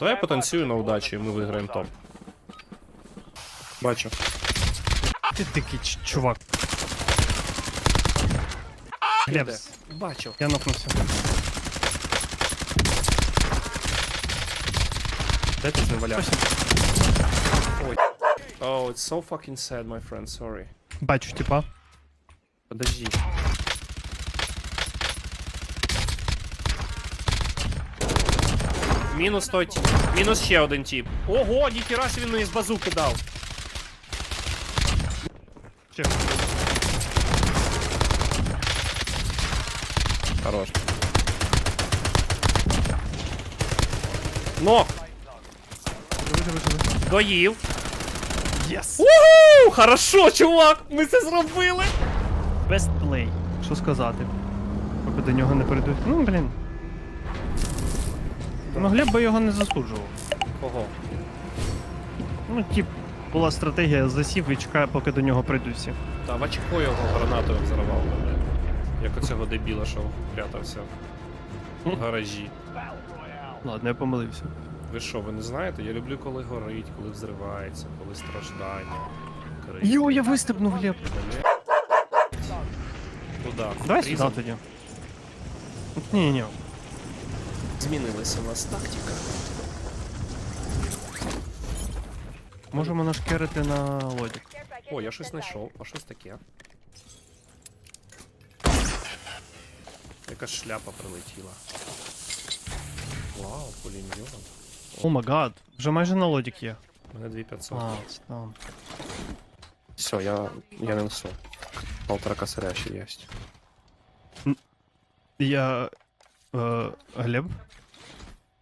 То я потанцюю на удачу, і ми виграємо топ. Бачу. Ти дикий ч- чувак. Глеб, Бачу. я нокнувся. Де ти з ним валявся? Ой. Oh, it's so fucking sad, my friend, sorry. Бачу, типа. Подожди. Мінус той тип. Мінус ще один тип. Ого, ніхіра собі він мені з базуки дав. Чи. Хорош. Нок! Живи, живи. Доїв. Єс! Уху! Хорошо, чувак! Ми це зробили! Best play. Що сказати? Поки до нього не прийдуть. Ну, блін. Ну, Глеб би його не засуджував. Кого? Ну, тип, була стратегія засів і чекає, поки до нього прийдуть всі. Та в очко його гранатою взорвав мене. Як оцього дебіла, що прятався в гаражі. Ладно, я помилився. Ви що, ви не знаєте? Я люблю, коли горить, коли взривається, коли страждання. крик. Йо, я вистрибнув, Глеб. Бля. Туда. Давай Різом. сюди тоді. Ні, ні. Змінилася у нас тактика. Можемо нашкерити на лодік. О, я щось знайшов. А щось таке? Якась шляпа прилетіла. Вау, пулемет. О май гад, вже майже на лодік є. У мене 2500. А, це там. Все, я, я не несу. Полтора косаря ще є. Я. Е, Глеб?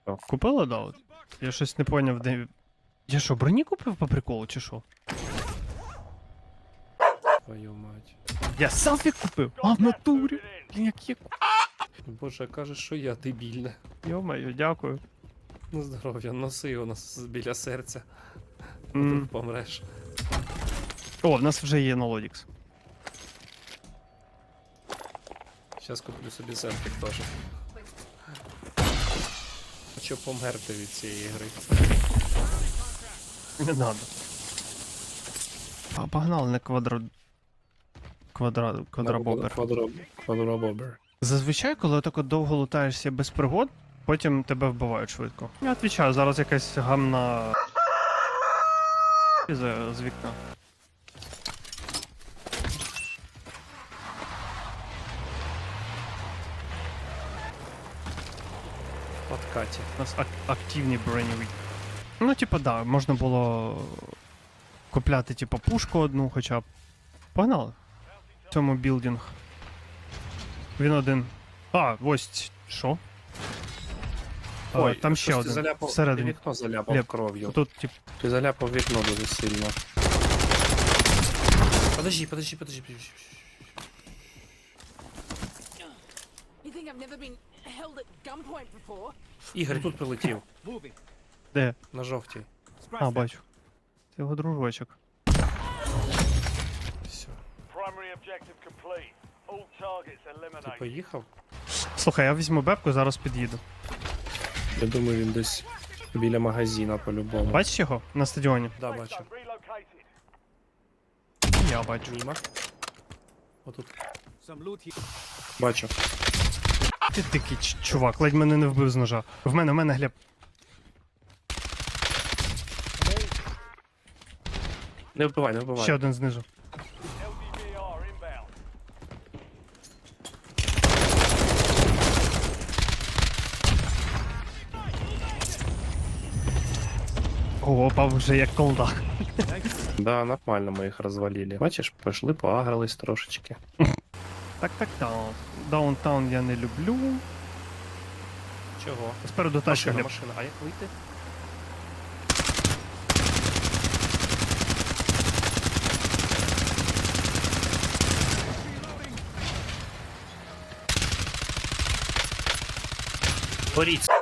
Що? Купила даут? Я щось не поняв, де. Я що, броні купив по приколу, чи що? Твою мать. Я селфі купив! А в натурі! Блін, як я купив. Боже, кажеш, що я дебільне. Йо-моє, дякую. Ну здоров'я, носи його нас біля серця. М. Тут помреш. О, в нас вже є на лодікс. Щас куплю собі сертик теж. Хочу померти від цієї гри. Не надо. А погнали на квадро. Квадра... Квадрабобер. Квадро... Квадробобер. Зазвичай, коли отак от довго лутаєшся без пригод, потім тебе вбивають швидко. Я відвічаю, зараз якась гамна. з вікна. Подкаті. У нас ак- активні бронєві. Ну, типа, да, можна було купляти, типа, пушку одну хоча б. Погнали. В цьому білдинг. Він один. А, ось що? Ой, там ще один. заляпав- Всередині. Ти вікно заляпав Глеб, кров'ю. Тут, тип, Ти заляпав вікно дуже сильно. Подожди, подожди, подожди, подожди. You think I've never been held at gunpoint before? Ігор тут прилетів. де? На жовтій. А, бачу. Це його дружочок. Все. Ти поїхав? Слухай, я візьму бебку, зараз під'їду. Я думаю, він десь біля магазина по-любому. Бачиш його? На стадіоні. Да, бачу. Я бачу. Міма. Отут. Бачу. Ти дикий чувак, ледь мене не вбив з ножа. В мене, в мене Глеб. Не вбивай, не вбивай. Ще один знизу. О, пав вже як колда. Да, нормально ми їх розвалили. Бачиш, пішли, поагрались трошечки. Так, так, так. Даунтаун я не люблю. Чого? Спереду тачка Машина, машина. А як вийти? Горіть.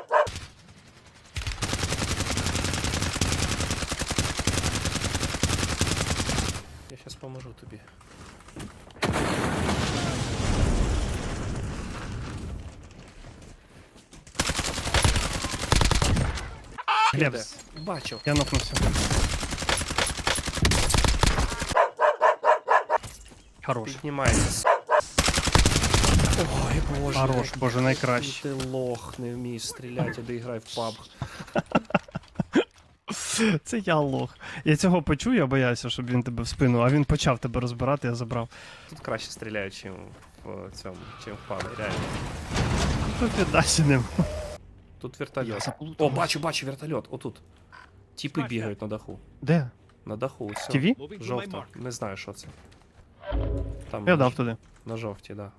Глеб, Де? Бачив. я нокнувся. Хорош. Піднімається. Ой, боже. Хорош, який боже, найкраще. Ти лох, не вмієш стріляти, де грай в паб. Це я лох. Я цього почув, я боявся, щоб він тебе в спину, а він почав тебе розбирати, я забрав. Тут краще стріляють, чим в цьому, чим в пабі, реально. Тут віддачі нема. Тут вертольот. О, бачу, бачу вертольот, отут. Тіпи бігають на даху. Де? На даху, все. Тіві? Жовта. Не знаю, що це. Там Я дав туди. На жовтій, да.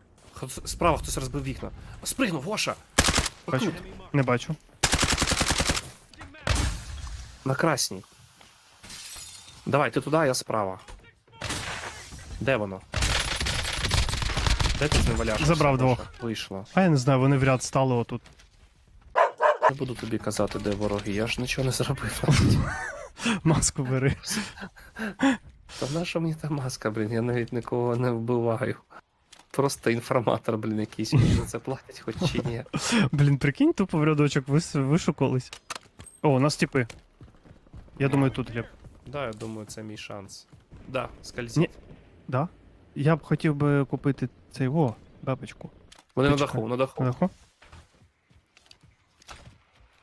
Справа хтось розбив вікна. Спригнув, Гоша! Бачу. Не бачу. На красній. Давай, ти туди, а я справа. Де воно? Де ти з ним валяшся? Забрав двох. Вийшло. А я не знаю, вони в ряд стали отут. Не буду тобі казати, де вороги, я ж нічого не зробив. Маску бери. Та наша мені та маска, блін, я навіть нікого не вбиваю. Просто інформатор, блін, якийсь мені за це платять, хоч чи ні. Блін, прикинь, тупо в рядочок вис... вишукались. О, у нас типи. Я думаю, тут Глеб. Да, я думаю, це мій шанс. Да, Ні. скользіть. Да? Я б хотів би купити цей о, бабочку. Вони на Почекай. даху, на даху. Даху?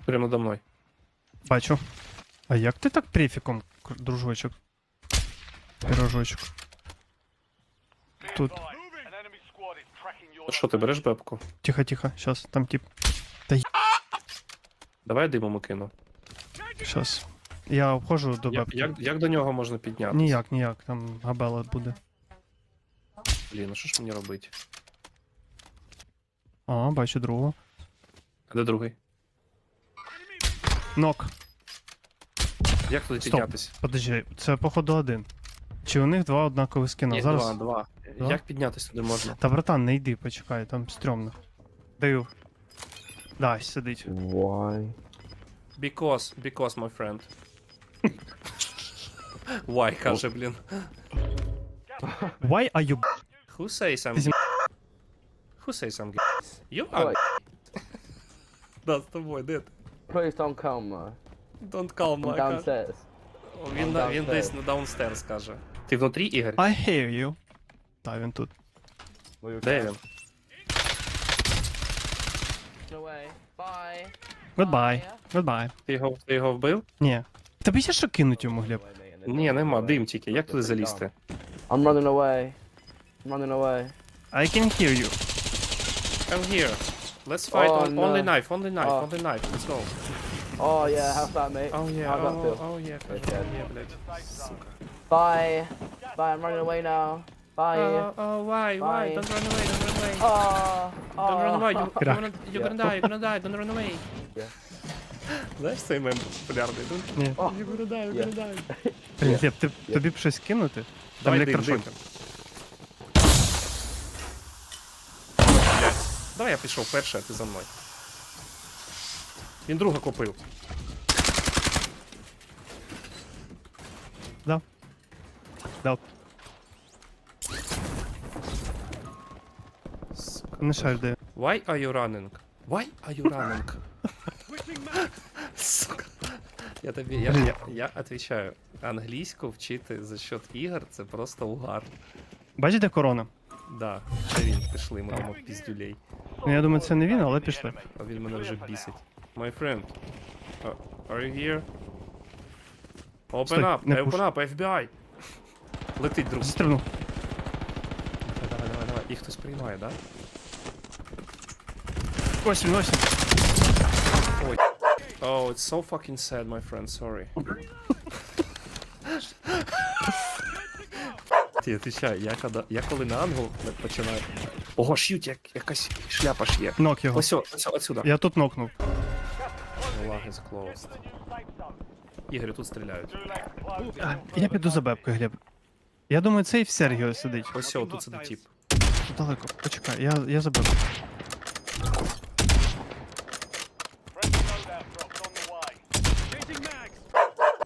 Прямо надо мною. Бачу. А як ти так префіком, кр- дружочок? Пірожочок. Тут. Що, ти береш бебку? Тихо, тихо, щас, там тип. Давай димом кину. Щас. Я обходжу до Як, бабки. як, як до нього можна підняти? Ніяк, ніяк, там габела буде. Блін, ну що ж мені робити? А, бачу другого. А де другий? Нок. Як туди Стоп. піднятися? Подожди, це походу один. Чи у них два однакових скина? Ні, Зараз. два, два. Два? Як піднятися туди можна? Та братан, не йди, почекай, там стрьомно. Даю. Да, сидить. Why? Because, because, my friend. Why, каже, блін. Why are you Who say some Who say some You are. Да, з тобою, де ти? Please don't come, uh, Don't call I'm my downstairs. Він, I'm на, він downstairs. десь на downstairs каже. Ти внутрі, Ігор? I hear you. Та він тут. Move Де він? away. Bye. Goodbye. Goodbye. Ти його, ти його вбив? Ні. Тобі є що кинуть йому, Глеб? Ні, нема, дим тільки. Як туди залізти? I'm running away. I'm running away. I can hear you. Come here. Let's fight Oh, on, no. only knife, only knife, Oh. only knife. Let's go. Oh yeah, how's that, mate? Oh yeah, How's that oh, feel? oh yeah, каже, Okay. oh, yeah, блядь. Сука. Bye. Bye. I'm running away now. Bye. Oh, oh, why, why? Bye. Don't run away, don't run away. Oh. Don't run away, you, oh. you're, gonna, you're gonna die, you're gonna die, don't run away. Yeah. Знаєш цей мем популярний? Don't Ні. Oh. You're gonna die, you're Yeah. gonna die. Блін, Глеб, ти, тобі б щось кинути? Там Давай дим, дим. електрошокер. Давай я пішов перший, а ти за мною. Він друга купив. Да. Да. Не шарь де. Why are you running? Why are you running? Сука. Я тобі, я, я, я отвечаю, англійську вчити за счет ігор це просто угар. Бачиш, де корона? Да, це він, пішли, ми дамо піздюлей. Ну, я думаю, це не він, але пішли. А він мене вже бісить. My friend, uh, are you here? Open Стой, up, не open пуш. up, FBI! Летить друг. Застрибнув. Давай, давай, давай, давай. Їх хтось приймає, да? Ось він, ось він. Oh, it's so fucking sad, my friend, sorry. Ти отвечай, я, коли, я коли на ангел починаю. Ого, ш'ють, як, якась шляпа ж є. Нок його. Ось, о, ось, о, отсюда. Я тут нокнув. Лаги з closed. Ігор, тут стріляють. Я піду за бебкою, Глеб. Я думаю, цей в Сергіо сидить. Ось, о, тут сидить тип. Далеко. Почекай, я, я за бебкою.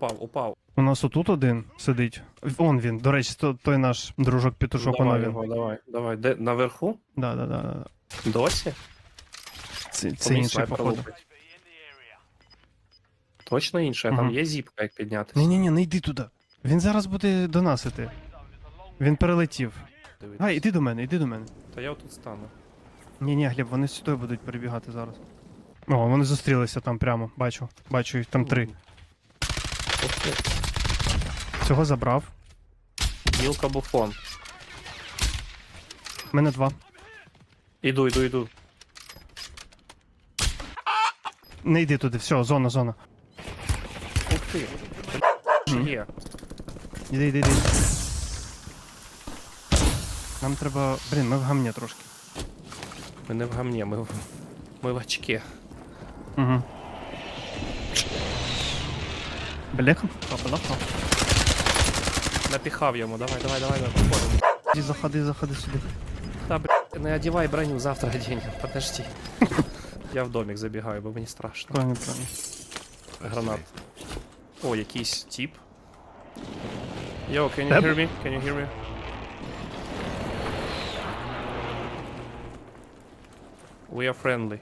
Упав, упав. У нас отут один сидить. Он він, до речі, то- той наш дружок петушок, давай воно він. його, давай, давай. Де, наверху? Да, да, да, да. Досі? Це, це інший, снайпер походу. лупить. Точно інше, а там Мгм. є зіпка, як піднятися. Ні, ні, ні, не йди туди. Він зараз буде до нас іти. Він перелетів. Дивитись. А, іди до мене, іди до мене. Та я отут стану. Ні, ні, Глеб, вони сюди будуть перебігати зараз. О, вони зустрілися там прямо. Бачу. Бачу їх там три. Цього забрав. Гілка буфон. У мене два. Іду, іду, іду. Не йди туди, все, зона, зона. Ух ти. Чи є? Іди, іди, іди. Нам треба. Блін, ми в гамні трошки. Ми не в гамні, ми в, ми в очке. Угу. Бляха, папа, Напіхав йому, давай, давай, давай, давай, походимо. Іди, заходи, заходи сюди. Та, блядь, не одівай броню, завтра одінь. Подожди. Я в домик забігаю, бо мені страшно. Правильно, правильно. Гранат. О, якийсь тип. Yo, can you hear me? Can you hear me? We are friendly.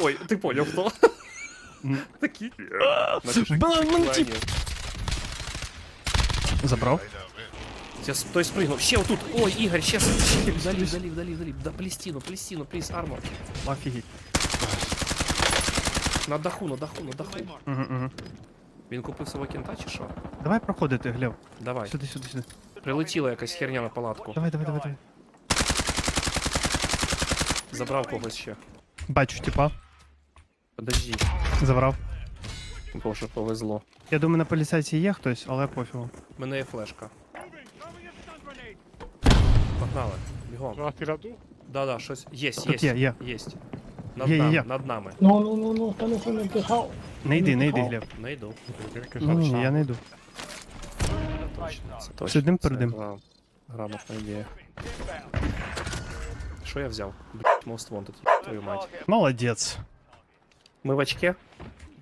Ой, ти поняв, хто? Такі. Блин, мене тип. Забрав? Сейчас той спрыгнул. Ще отут. Ой, Ігор, ще залив, залив, залив, залив. Да, Палестину, Палестину, плиз, армор. Офігеть. На даху, на даху, на даху. Угу, угу. Він купив свого кінта чи що? Давай проходити, Глеб. Давай. Сюди, сюди, сюди. Прилетіла якась херня на палатку. Давай, давай, давай, давай. Забрав когось ще. Бачу, типа. Подожди. Забрав. Боже, повезло. Я думаю, на поліцейці є хтось, але пофігу. У мене є флешка. Погнали. Бігом. Да-да, щось. Єсть, Тут єсть. є, є. Єсть. Над Є, є, нами, є. над нами. Ну, ну, ну, ну, та не що не пихав. Не йди, не йди, Глеб. Не йду. Ні, ні, ні, я не йду. Це точно. Сидим, Це передим. гра- Грамотна ідея. Що я взяв? Блять, Most Wanted, твою мать. Молодець. Ми в очке?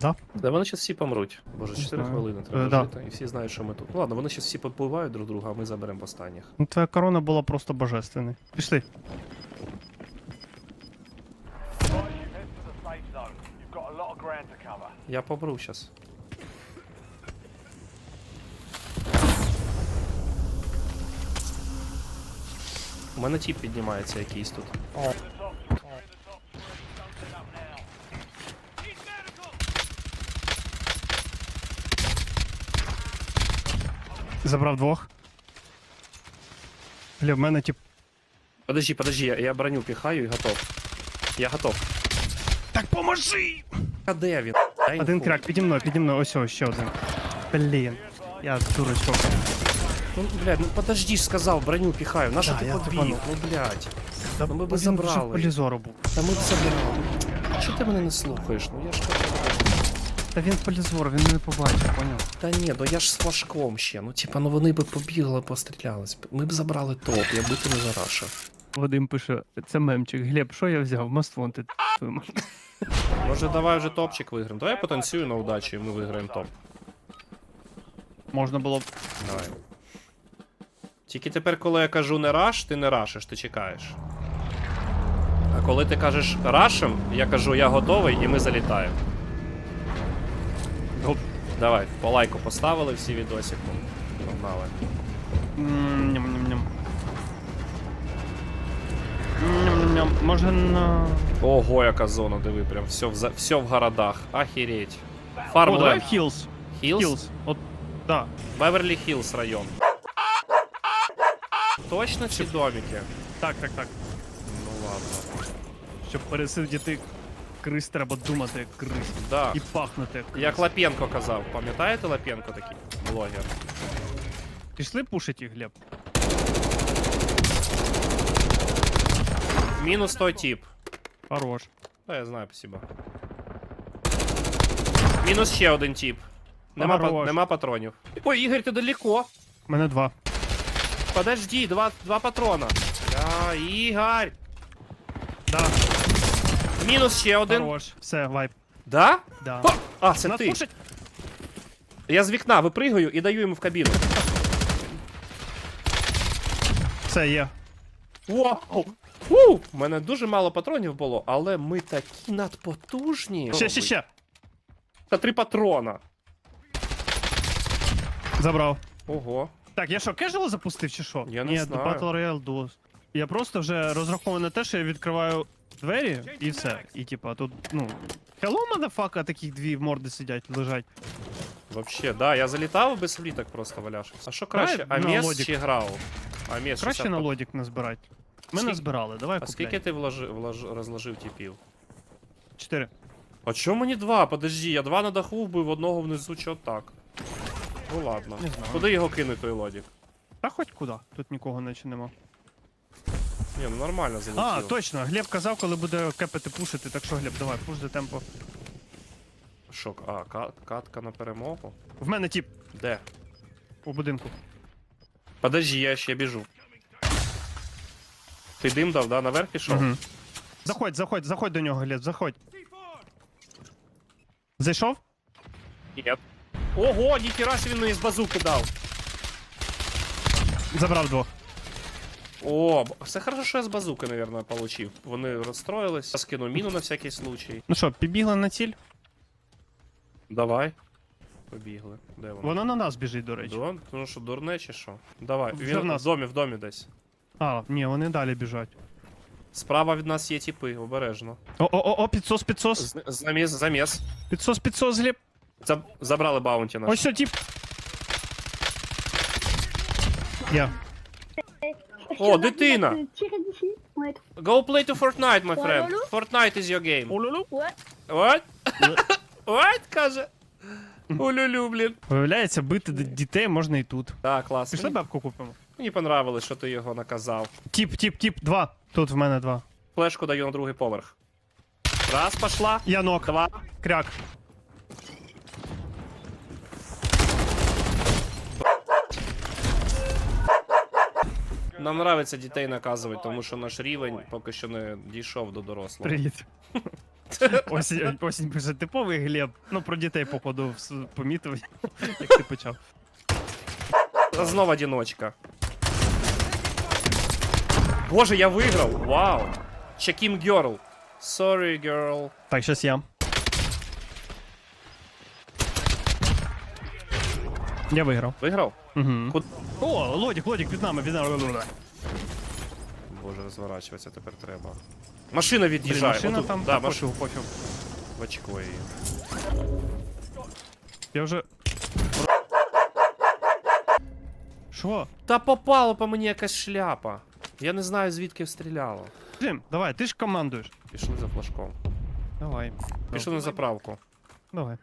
Да. Да вони зараз всі помруть. Боже, 4 знаю. хвилини треба Е, да. жити, і всі знають, що ми тут. Ну ладно, вони зараз всі попливають друг друга, а ми заберемо останніх. Ну, твоя корона була просто божественна. Пішли. Right, you head to the safe zone. You've got a lot of ground to cover. Я помру зараз. У мене тіп піднімається якийсь тут. Забрав двох. Глеб, в мене тип. Подожди, подожди, я, я броню піхаю і готов. Я готов. Так поможи! А де він? Дай Один інфу. крак, піді мною, піді мною, ось ось, ще один. Блін. Я дурочок. Ну, блядь, ну подожди ж сказав, броню піхаю. Нащо Да, ти я побіг? тупанув. Ну, блядь. Да, Ну, ми б він забрали. вже в полізору був. Та ми б забрали. Чого ти мене не слухаєш? Ну я ж кажу. Та він в полізору, він не побачив, поняв. Та ні, ну я ж з флажком ще. Ну, типа, ну вони би побігли, пострілялись. Ми б забрали топ, я би ти не зарашив. Вадим пише, це мемчик. Глеб, що я взяв? Твою мать. Може, давай вже топчик виграємо. Давай я потанцюю на удачу і ми виграємо топ. Можна було б. Давай. Тільки тепер, коли я кажу не раш, ти не рашиш, ти чекаєш. А коли ти кажеш рашем, я кажу я готовий і ми залітаємо. Давай, по лайку поставили всі відосику. Погнали. М, Ням-ням-ням. Ням-ням-ням. Може на. Ого, яка зона, диви, прям все в, за- все в городах. Ахереть. О, давай Фармленд. Хілс. От, да. Беверлі Хілс район. Точно ці домики? Так, так, так. Ну ладно. Щоб пересидіти крис, треба думати як крис. Да. І пахнути як крис. Як Лапенко казав, пам'ятаєте Лапенко такий блогер? Пішли пушить їх, Глеб. Мінус той тип. Хорош. Та я знаю, спасибо. Мінус ще один тип. Нема, па- нема патронів. Ой, Ігор, ти далеко. У мене два. Подожди, два, два патрона. Я, Ігор. Да, Мінус ще один. хорош. Все, вайп. Да? Да. О, а, це Нас ти. пушить? Я з вікна випригаю і даю йому в кабіну. Все, є. Вау! У, мене дуже мало патронів було, але ми такі надпотужні. Ще, ще, ще. Та три патрона. Забрав. Ого. Так, я що, кежуал запустив чи що? Я не Ні, знаю. Battle Royale Duos. Я просто вже розрахований на те, що я відкриваю двері і все. І типа тут, ну. Hello, motherfucker, таких дві морди сидять, лежать. Вообще, да, я залітав без вліток просто валяш. А що краще, Давай на Амес лодік. чи грау? Амес Краще 60 на лодік назбирати. Ми Скільки- назбирали, давай А купляй. скільки ти вложи, влож, розложив типів? Чотири. А чому мені два? Подожди, я два на даху вбив, одного внизу, чого так? Ну ладно. Не знаю. Куди його кинуть той лодік? Та хоч куди, тут нікого наче нема. Ні, ну нормально залетів. А, точно, Глеб казав, коли буде кепити пушити, так що Глеб, давай, пуш за темпо. Шок. А, ка- катка на перемогу? В мене тип Де? у будинку. Подожди, я ще біжу. Ти дим дав, да? Наверх пішов? Угу. Заходь, заходь, заходь до нього, Глеб, заходь. Зайшов? Ні. Ого, ніхіра собі він мені з базуки дав. Забрав двох. О, все хорошо, що я з базуки, наверное, получив. Вони розстроїлись. Я скину міну на всякий случай. Ну що, підбігла на ціль? Давай. Побігли. Де воно? Вона на нас біжить, до речі. До? Ну що, дурне чи що? Давай, Вже він в нас. в домі, в домі десь. А, ні, вони далі біжать. Справа від нас є тіпи, обережно. О, о, о, о, підсос, підсос. З- Заміс, заміс. Підсос, підсос, Глеб. Заб- Забрали баунті наш. Ось що, тип. Я. О, дитина! Go play to Fortnite, my friend. Fortnite is your game. What? What? каже. Улюлю, блін. Виявляється, бити д- дітей можна і тут. Так, клас. Пішли Мені, бабку купимо. мені понравилось, що ти його наказав. Тіп, тіп, тіп, два. Тут в мене два. Флешку даю на другий поверх. Раз, пошла. Я нок. Два. Кряк. Нам нравиться дітей наказувати, тому що наш рівень поки що не дійшов до дорослого. Привіт. Осінь, осінь пише типовий Глеб. Ну про дітей, походу, вс- помітив, як ти почав. Знов одиночка. Боже, я виграв! Вау! Чекім Girl. Sorry, girl. Так, щас я. Я виграв. Виграв? Угу. Куд- О, лодік, лодік, під нами, під нами. Боже, розворачуватися тепер треба. Машина від'їжджає. машина Отут. там, да, та маш... пофігу, пофігу. в очко її. Я вже... Що? Та попало по мені якась шляпа. Я не знаю, звідки стріляло. Джим, давай, ти ж командуєш. Пішли за флажком. Давай. Пішли на заправку. Давай.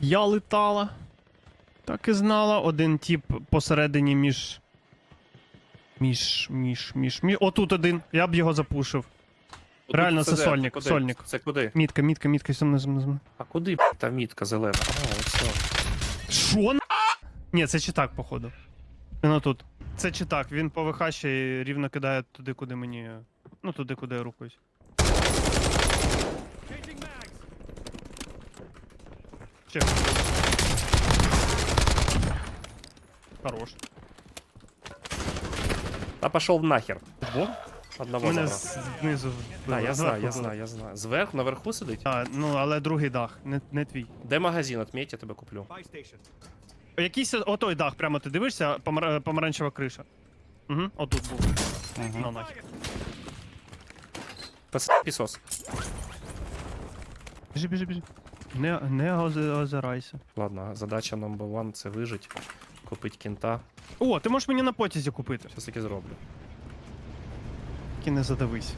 Я летала. Так і знала. Один тип посередині між. Між, між, між, між. Отут один. Я б його запушив. Реально, це де? сольник, Куди? сольник. Це куди? Мітка, мітка, мітка, зі мною, зі мною, зі мною. А куди б, та мітка зелена? А, ось. Що на? Ні, це читак, походу. Він отут. Це читак, він по ВХ ще й рівно кидає туди, куди мені. Ну, туди, куди я рухаюсь. Ще. Хорош. Та пішов нахер. Бо? Одного Мене забрав. знизу. Так, я знаю, я знаю, я знаю. Зверху, наверху сидить? А, ну, але другий дах, не, не твій. Де магазин? Отміть, я тебе куплю. Якийсь отой дах, прямо ти дивишся, помар... помаранчева криша. Угу, отут був. Ну, нахер. Пис- Пісос. Біжи, біжи, біжи. Не, не ози- озирайся. Ладно, задача номер one це вижить. Купить кінта. О, ти можеш мені на потязі купити. Щас таки зроблю. Тільки не задавись.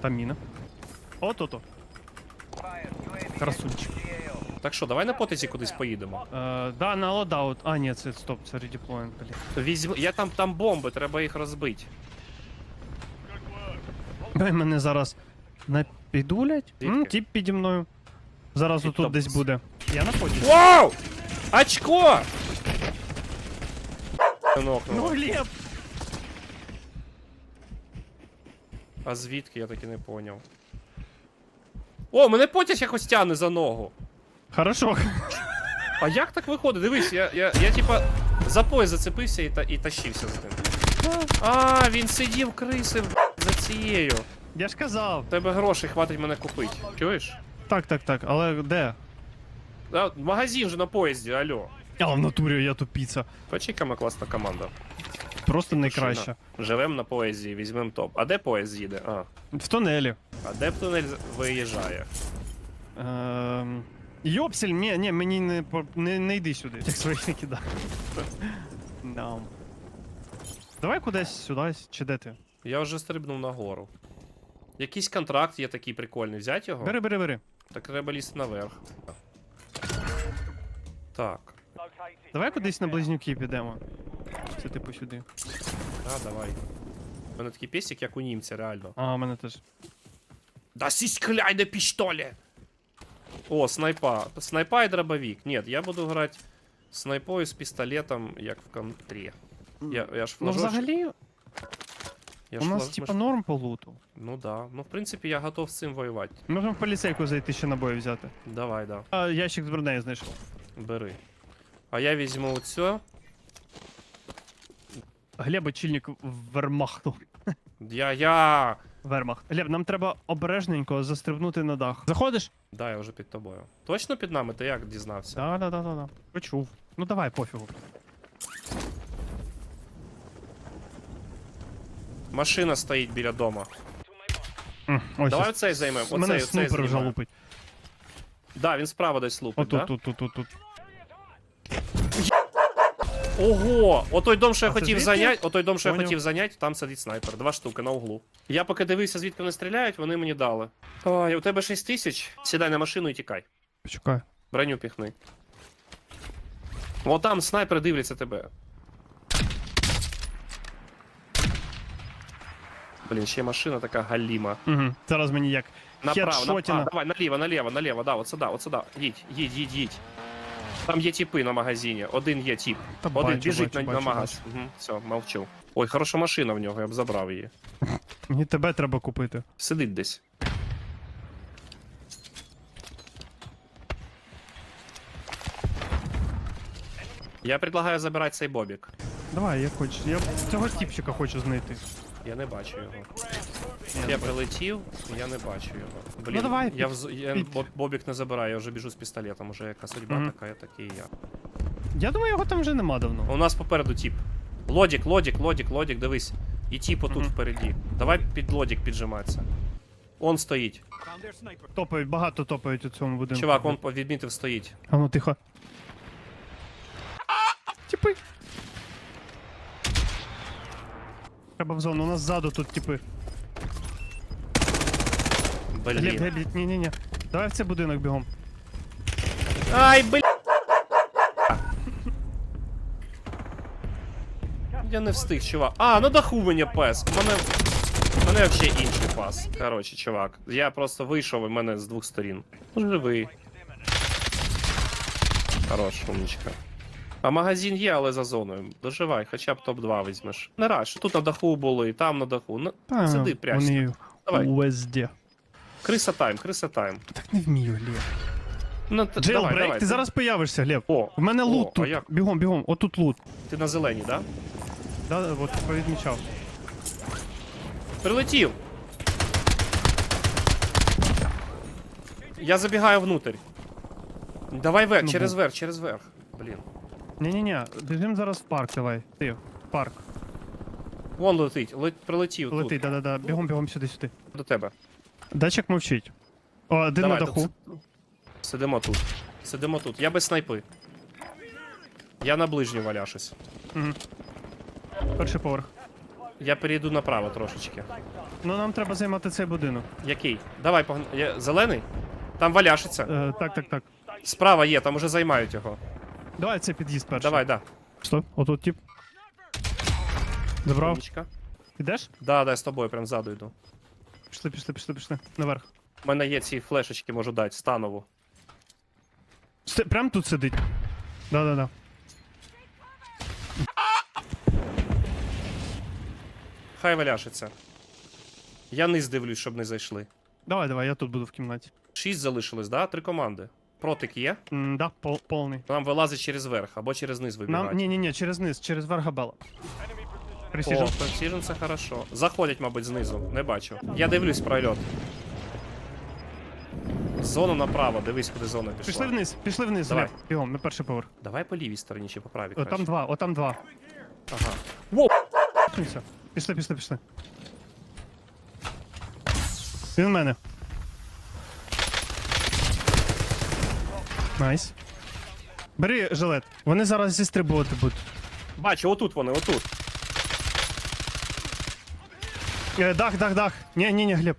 Там міна. От ото. Красунчик. Так що, давай на потязі кудись поїдемо. Е, да, на лодаут. А, ні, це стоп, це редеплоїнг, блін. Візьм... Я там, там бомби, треба їх розбити. Ой, мене зараз напідулять. М, Звідки? тіп піді мною. Зараз отут десь буде. Я на потязі. Вау! Очко! Ну, Нокнуло. Глеб! А звідки я таки не поняв. О, мене потяг якось тягне за ногу. Хорошо. А як так виходить? Дивись, я, я, я типа за пояс зацепився і, та, і тащився з ним. А, він сидів крисив за цією. Я ж казав. Тебе грошей хватить мене купити. Чуєш? Так, так, так, але де? А, магазин же на поїзді, алло. А в натурі я тупіця. Почекаємо класна команда. Просто найкраща. Живем на поїзді, візьмемо топ. А де поїзд їде? А. В тунелі. А де тунель виїжджає? Ем... Йопсель, ні, ні, мені не, по- не, не йди сюди. Як своїх не кидай. No. Давай кудись сюди, чи де ти? Я вже стрибнув нагору. Якийсь контракт є такий прикольний. Взять його? Бери, бери, бери. Так треба лізти наверх. Так. Давай кудись на близнюки підемо. Це типу сюди. А, давай. У мене такий песик, як у німця, реально. А, у мене теж. Да сіськляйне піштолі! О, снайпа. Снайпа і дробовик. Ні, я буду грати снайпою з пістолетом, як в контрі. Я, я ж Ну, флажок. взагалі, я у ж нас типа ми ж- норм по луту. Ну да. Ну, в принципі, я готов з цим воювати. Можемо в поліцейку зайти ще набої взяти. Давай, да. А, ящик з бронею знайшов. Бери. А я візьму оцю. Глеб очільник Вермахту. Я, я. Вермахт. Глеб, нам треба обережненько застрибнути на дах. Заходиш? Да, я вже під тобою. Точно під нами? Ти як дізнався? Да, да, да, да, да. Почув. Ну давай, пофігу. Машина стоїть біля дома. Ось Давай ось. оцей займемо. Мене Оцей, снупер вже лупить. Да, він справа десь лупить, Отут, да? тут, тут, тут, тут. Ого! Отой дом, що я А це хотів звідки? зайняти, отой дом, що я Поняв. хотів зайняти, там сидить снайпер. Два штуки на углу. Я поки дивився, звідки вони стріляють, вони мені дали. Ой, у тебе 6 тисяч. Сідай на машину і тікай. Почекай. Броню піхни. О, там снайпер дивляться тебе. Блін, ще машина така галіма. Угу. Зараз мені як Направо, на... а, давай, наліво, наліво, наліво, да, от сюди, от сюди. Їдь, їдь, їдь, їдь. Там є тіпи на магазині. Один є тіп. Та Один бачу, біжить бачу, на, бачу, на магаз. Угу, все, мовчу. Ой, хороша машина в нього, я б забрав її. Мені тебе треба купити. Сидить десь. Я предлагаю забирати цей бобік. Давай, як хочеш. Я цього тіпчика хочу знайти. Я не бачу його. Я прилетів, я не бачу його. Блін, Ну, давай, я, під- вз... я під. бобік не забираю, я вже біжу з пістолетом, уже яка судьба Мгм. така, я такий і я. Я думаю, його там вже нема давно. У нас попереду тіп. Лодік, лодік, лодік, лодік, дивись. І тіп отут Мгм. впереді. Давай під лодік піджиматися. Он стоїть. Топають, багато топають у цьому будинку. Чувак, он відмітив стоїть. А ну тихо. Типи. Треба в зону, у нас ззаду тут типи. Глеб, Блін. Глеб, ні, ні, ні. Давай в цей будинок бігом. Ай, блін. Я не встиг, чувак. А, на даху мені пес. У мене. У мене взагалі інший пас. Коротше, чувак. Я просто вийшов і мене з двох сторін. Ну, Живий. Хорош, умничка. А магазин є, але за зоною. Доживай, хоча б топ-2 візьмеш. Не раш, тут на даху було, і там на даху. Ну, Та, сиди. Вони Давай. USD. Криса тайм, криса тайм. Так не вмію, Глеб. Ну, т- Джейлбрейк, давай, давай. ти зараз появишся, Глеб. О, У мене о, лут а тут. як? Бігом, бігом, отут лут. Ти на зеленій, да? Да, от повідмічав. Прилетів. Я забігаю внутрь. Давай вверх, Ну, через верх, через верх. Блін. Ні-ні-ні, біжим зараз в парк, давай. Ти, в парк. Вон летить, лет, прилетів Лети, да-да-да. Бігом, бігом сюди, сюди. До тебе. Датчик мовчить. О, один Давай, на даху. тут Сидимо тут. Сидимо тут. Я без снайпи. Я на ближню валяшусь. Перший поверх. Я перейду направо трошечки. Ну нам треба займати цей будинок. Який? Давай, погн... Я... Зелений? Там валяшиться. Е, так, так, так. Справа є, там уже займають його. Давай цей під'їзд перший. Давай, да. Що? Отут тип. Забрав. Умничка. Ідеш? Да, да, я з тобою прям ззаду йду. Пішли, пішли, пішли, пішли. Наверх. У мене є ці флешечки, можу дати, станову. Сти- Прям тут сидить. Да-да-да. Хай валяшиться. Я низ дивлюсь, щоб не зайшли. Давай, давай, я тут буду в кімнаті. Шість залишилось, да? Три команди. Протик є. М, да, пол, повний. Нам вилазить через верх або через низ вибігати. Нам, ні, ні, ні, через низ, через. Enemy precision О, Precision. Це хорошо. Заходять, мабуть, знизу. Не бачу. Я дивлюсь прольот. Зону направо, дивись, куди зона пішла. Пішли вниз, пішли вниз, Давай. Глеб. Бігом, на перший поверх. Давай по лівій стороні чи по правій. О, краще. там два, о, там два. Ага. Воу! Пішли, пішли, пішли. Він в мене. Найс. Бери жилет. Вони зараз зістрибувати будуть. Бачу, отут вони, отут. Е, дах, дах, дах. Ні, ні, ні, Глеб.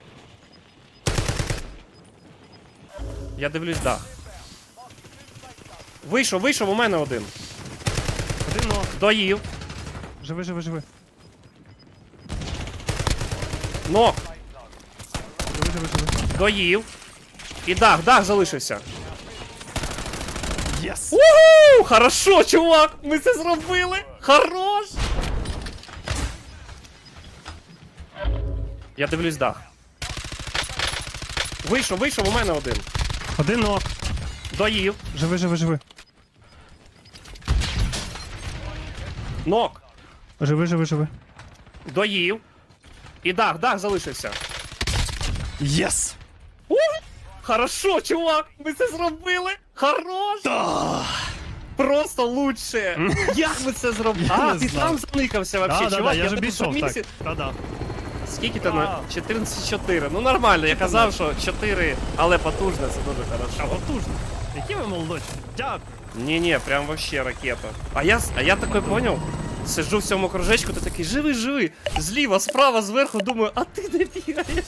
Я дивлюсь дах. Вийшов, вийшов, у мене один. Один но. Доїв. Живи, живи, живи. Нок. Живи, живи, живи. Доїв. І дах, дах залишився. Єс! Уху! Хорошо, чувак! Ми це зробили! Хорош! Я дивлюсь дах. Вийшов, вийшов, у мене один. Один но. Доїв. Живи, живи, живи. Нок. Живи, живи, живи. Доїв. І дах, дах залишився. Єс! Хорошо, чувак! Ми це зробили! Хорош! Да. Просто лучше! Як ми це зробили? Я А, не ти знаю. там заникався вообще, Да, да, чувак, я ж тебе обійшов так. да. Скільки там? на- 14-4. Ну нормально, я казав, що 4, але потужно, це дуже А хорошо. потужно. Які ви молодочі. Дякую. Ні-ні, прям вообще ракета. А я, с- а я такой понял, сиджу в цьому кружечку, ти такий живий, живий. Зліва, справа, зверху, думаю, а ти де бігаєш?